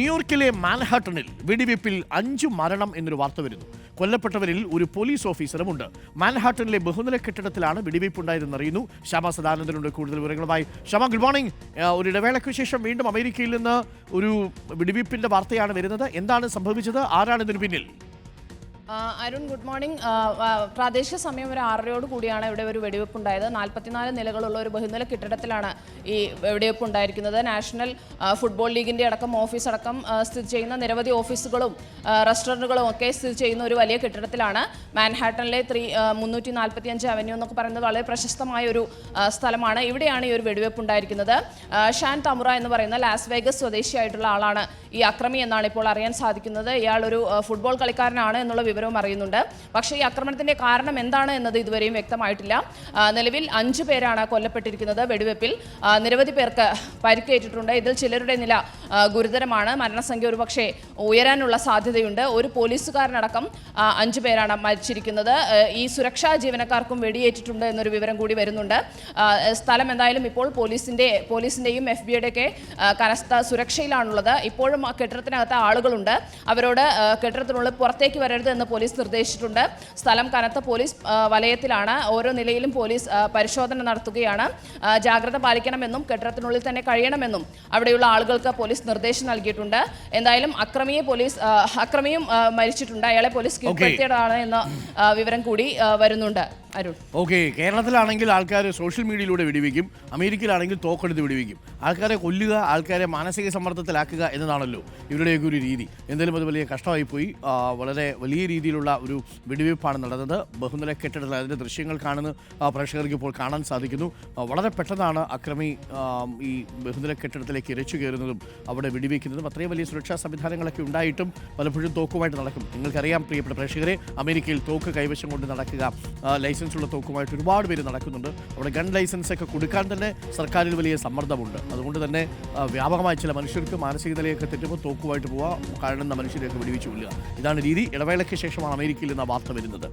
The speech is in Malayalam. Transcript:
ന്യൂയോർക്കിലെ മാൻഹാട്ടണിൽ വെടിവെപ്പിൽ അഞ്ചു മരണം എന്നൊരു വാർത്ത വരുന്നു. കൊല്ലപ്പെട്ടവരിൽ ഒരു പോലീസ് ഓഫീസറുമുണ്ട്. മാൻഹാട്ടണിലെ ബഹുനില കെട്ടിടത്തിലാണ് വെടിവെയ്പുണ്ടായതെന്ന് അറിയുന്നു ശ്യാമ സദാനന്ദനുണ്ട് കൂടുതൽ വിവരങ്ങളുമായി. ശ്യാമ ഗുഡ് മോർണിംഗ് ഒരു ഇടവേളയ്ക്ക് ശേഷം വീണ്ടും അമേരിക്കയിൽ നിന്ന് ഒരു വെടിവെപ്പിന്റെ വാർത്തയാണ് വരുന്നത്. എന്താണ് സംഭവിച്ചത്? ആരാണ് ഇതിന് പിന്നിൽ? Arun good morning. പ്രാദേശിക സമയം ഒരു ആറരയോട് കൂടിയാണ് ഇവിടെ ഒരു വെടിവെപ്പ് ഉണ്ടായത് നാൽപ്പത്തിനാല് നിലകളുള്ള ഒരു ബഹുനില കെട്ടിടത്തിലാണ് ഈ വെടിവെപ്പ് ഉണ്ടായിരിക്കുന്നത് നാഷണൽ ഫുട്ബോൾ ലീഗിന്റെ അടക്കം ഓഫീസ് അടക്കം സ്ഥിതി ചെയ്യുന്ന നിരവധി ഓഫീസുകളും റെസ്റ്റോറന്റുകളും ഒക്കെ സ്ഥിതി ചെയ്യുന്ന ഒരു വലിയ കെട്ടിടത്തിലാണ്. മാൻഹാട്ടനിലെ ത്രീ മുന്നൂറ്റി നാൽപ്പത്തി അഞ്ച് അവന്യൂ എന്നൊക്കെ പറയുന്നത് വളരെ പ്രശസ്തമായ ഒരു സ്ഥലമാണ്. ഇവിടെയാണ് ഈ ഒരു വെടിവെപ്പ് ഉണ്ടായിരിക്കുന്നത് ഷാൻ തമുറ എന്ന് പറയുന്ന ലാസ് വേഗസ് സ്വദേശിയായിട്ടുള്ള ആളാണ് ഈ അക്രമി എന്നാണ് ഇപ്പോൾ അറിയാൻ സാധിക്കുന്നത്. ഇയാൾ ഒരു ഫുട്ബോൾ കളിക്കാരനാണ് എന്നുള്ള വിവരവും അറിയുന്നുണ്ട്. പക്ഷേ ഈ ആക്രമണത്തിന്റെ കാരണം എന്താണ് എന്നത് ഇതുവരെയും വ്യക്തമായിട്ടില്ല. നിലവിൽ അഞ്ചു പേരാണ് കൊല്ലപ്പെട്ടിരിക്കുന്നത് വെടിവെപ്പിൽ. നിരവധി പേർക്ക് പരിക്കേറ്റിട്ടുണ്ട്. ഇതിൽ ചിലരുടെ നില ഗുരുതരമാണ്. മരണസംഖ്യ ഒരുപക്ഷെ ഉയരാനുള്ള സാധ്യതയുണ്ട്. ഒരു പോലീസുകാരനടക്കം അഞ്ചു പേരാണ് മരിച്ചിരിക്കുന്നത്. ഈ സുരക്ഷാ ജീവനക്കാർക്കും വെടിയേറ്റിട്ടുണ്ട് എന്നൊരു വിവരം കൂടി വരുന്നുണ്ട്. സ്ഥലം എന്തായാലും ഇപ്പോൾ പോലീസിന്റെ പോലീസിന്റെയും എഫ് ബിയുടെയൊക്കെ കനസ്ഥ സുരക്ഷയിലാണുള്ളത്. ഇപ്പോഴും കെട്ടിടത്തിനകത്ത് ആളുകളുണ്ട്. അവരോട് കെട്ടിടത്തിനുള്ളിൽ പുറത്തേക്ക് വരരുത് എന്ന് പോലീസ് നിർദ്ദേശിച്ചിട്ടുണ്ട്. സ്ഥലം കനത്ത പോലീസ് വലയത്തിലാണ്. ഓരോ നിലയിലും പോലീസ് പരിശോധന നടത്തുകയാണ്. ജാഗ്രത പാലിക്കണമെന്നും കെട്ടിടത്തിനുള്ളിൽ തന്നെ കഴിയണമെന്നും അവിടെയുള്ള ആളുകൾക്ക് പോലീസ് നിർദ്ദേശം നൽകിയിട്ടുണ്ട്. എന്തായാലും അക്രമിയെ പോലീസ് അക്രമിയും മരിച്ചിട്ടുണ്ട്. അയാളെ പോലീസ് കീഴ്പ്പെടുത്തിയതാണ് എന്ന വിവരം കൂടി വരുന്നുണ്ട്. അരുൺ. ഓക്കെ കേരളത്തിലാണെങ്കിൽ ആൾക്കാർ സോഷ്യൽ മീഡിയയിലൂടെ വെടിവെക്കും അമേരിക്കയിലാണെങ്കിൽ തോക്കെടുത്ത് വെടിവെക്കും. ആൾക്കാരെ കൊല്ലുക ആൾക്കാരെ മാനസിക സമ്മർദ്ദത്തിലാക്കുക എന്നതാണല്ലോ ഇവരുടെയൊക്കെ ഒരു രീതി. എന്തായാലും അത് വലിയ കഷ്ടമായി പോയി വളരെ വലിയ രീതിയിലുള്ള ഒരു വെടിവെയ്പ്പാണ് നടന്നത്. ബഹുനില കെട്ടിടത്തിൽ അതിന്റെ ദൃശ്യങ്ങൾ കാണുന്ന. പ്രേക്ഷകർക്ക് ഇപ്പോൾ കാണാൻ സാധിക്കുന്നു. വളരെ പെട്ടെന്നാണ് അക്രമി ഈ ബഹുനില കെട്ടിടത്തിലേക്ക് ഇരച്ചു കയറുന്നതും അവിടെ വെടിവെക്കുന്നതും അത്രയും വലിയ സുരക്ഷാ സംവിധാനങ്ങളൊക്കെ ഉണ്ടായിട്ടും പലപ്പോഴും തോക്കുമായിട്ട് നടക്കും. നിങ്ങൾക്കറിയാം പ്രിയപ്പെട്ട പ്രേക്ഷകരെ അമേരിക്കയിൽ തോക്ക് കൈവശം കൊണ്ട് നടക്കുക ലൈസൻസ് ഉള്ള തോക്കുമായിട്ട് ഒരുപാട് പേര് നടക്കുന്നുണ്ട്. അവിടെ ഗൺ ലൈസൻസ് ഒക്കെ കൊടുക്കാൻ തന്നെ സർക്കാരിൽ വലിയ സമ്മർദ്ദമുണ്ട്. അതുകൊണ്ട് തന്നെ വ്യാപകമായ വ്യാപകമായി ചില മനുഷ്യർക്ക് മാനസിക നിലയൊക്കെ തെറ്റുമ്പോൾ തോക്കുമായിട്ട് പോവുക കാരണം മനുഷ്യരെയൊക്കെ വെടിവെച്ച് കൊല്ലുക. ഇതാണ് രീതി. ഇടവേളയ്ക്ക് ശേഷമാണ് അമേരിക്കയിൽ നിന്ന് വാർത്ത വരുന്നത്.